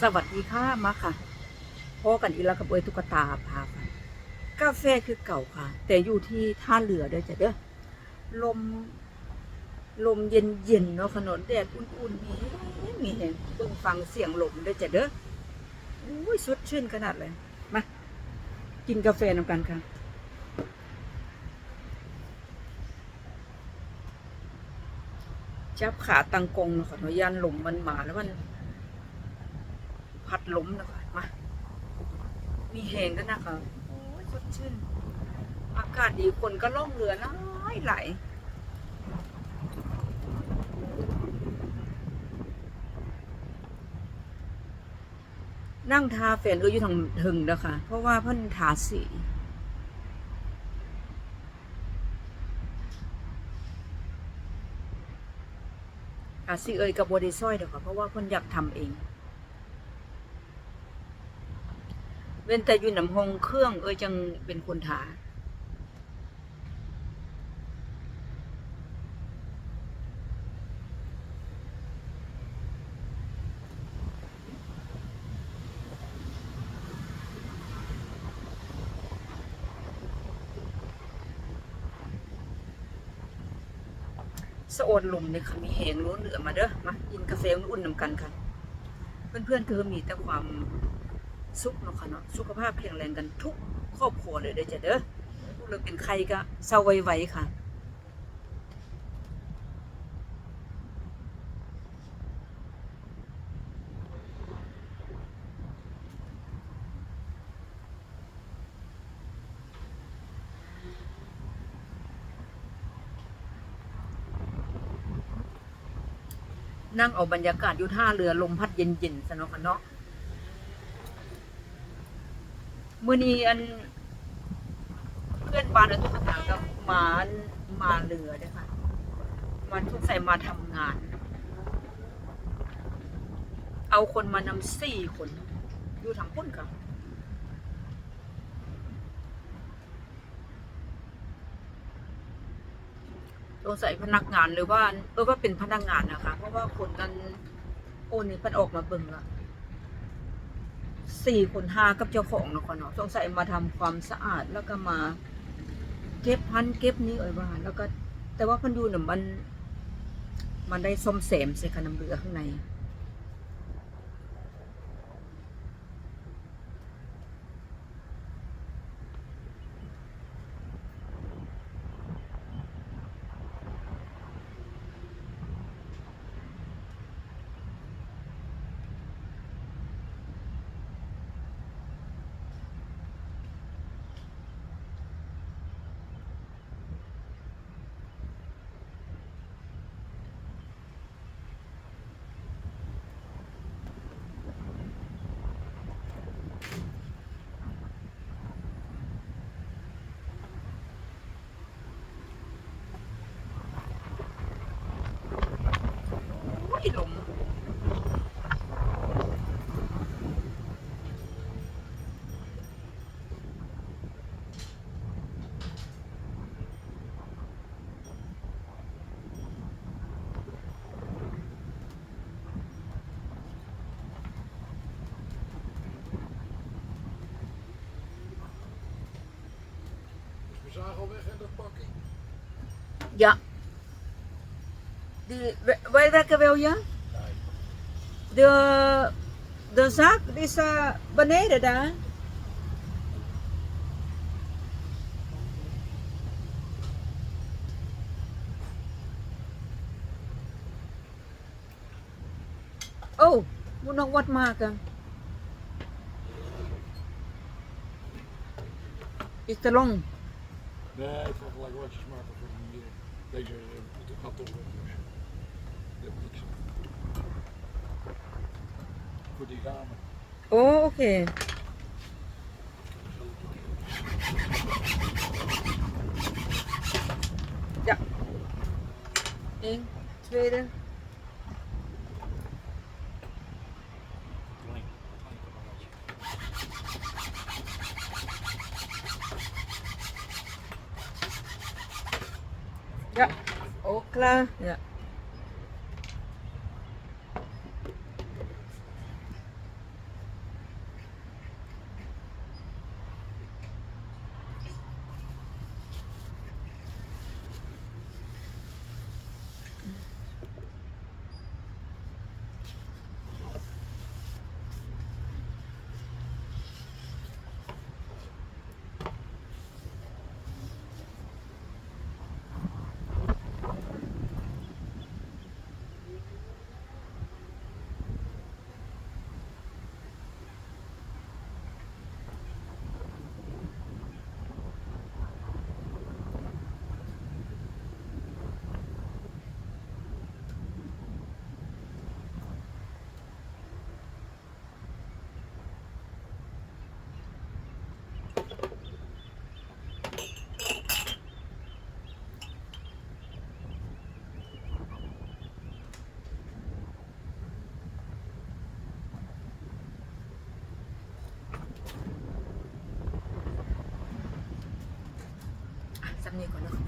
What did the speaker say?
สวัสดีค่ะมาค่ะพอกันอีแล้วกับเอ้ยตุ๊กตาพาค่ะกาแฟคือเก่าค่ะ แต่อยู่ที่ท่าเรือเด้อจ้ะเด้อลมลมเย็นเย็นเนาะขนนแดดอุ่นๆมีแฮงมีแหงเบิ่งฟังเสียงลมเด้อจ้ะเด้ออุ้ยสดชื่นขนาดเลยมากินกาแฟนำกันค่ะจับขาตังกงเนาะค่ะเนาะยันลมมันมาแล้วมัน พัดล้มนะคะมามีแหงกันนะคะโอ้ยสดชื่นอากาศดีคนก็ล่องเรือหลายไหลนั่งทาแฟนเอออยู่ทางถึงนะคะ เพราะว่าเพิ่นทาสี ทาสีเอยกับบอดี้อยเด้อค่ะ เพราะว่าเพิ่นอยากทำเอง เว้นแต่อยู่น้ำหงเครื่อง เอ้ยจังเป็นคนถาสะโอนลมเนี่ยค่ะมีแหงล้นเหลือมาเด้อมากินกาแฟอุ่นๆนำกันค่ะ เพื่อนๆคือมีแต่ความ สุขเนาะค่ะเนาะสุขภาพแข็งแรงกันทุกครอบครัวเลยเด้อจ้ะเด้อพวกเราเป็นใครก็เศร้าไวๆค่ะนั่งเอาบรรยากาศอยู่ท่าเรือลมพัดเย็นๆซะเนาะค่ะเนาะ มื่อนี้อัน เพื่อนบ้านและทุกคนต่างกับมามาเรือเด้วยค่ะมาทุกใส่มาทำงาน เอาคนมานำสี่คน อยู่ทางพุ่นค่ะสงสัยพนักงานหรือว่าเออว่าเป็นพนักงานนะคะ เพราะว่าคนนั้นโอ้นี่เพิ่นออกมาเบิ่งละ สี่คนห้ากับเจ้าของนะค่ะเนาะสงสัยมาทำความสะอาดแล้วก็มา เก็บพันเก็บนี้เอ่ยว่าแล้วก็ แต่ว่าพันยูเนี่ยมัน มันได้ส้มแสมใส่ขนมเรือข้างใน al weg in dat pakje. Ja. Die, wij werken wel, ja? De, de zaak is uh, beneden daar. Oh, moet nog wat maken. Is te lang. Nee, ik vond gelijk wat watjes maken voor die, eh, deze eh, uh, kantoren. Dus. Dat. Voor die ramen. Oh, oké. Ja. Eén, tweede. Yeah. Okla. Yeah. Ja. ำนี้ก่อนนะคะ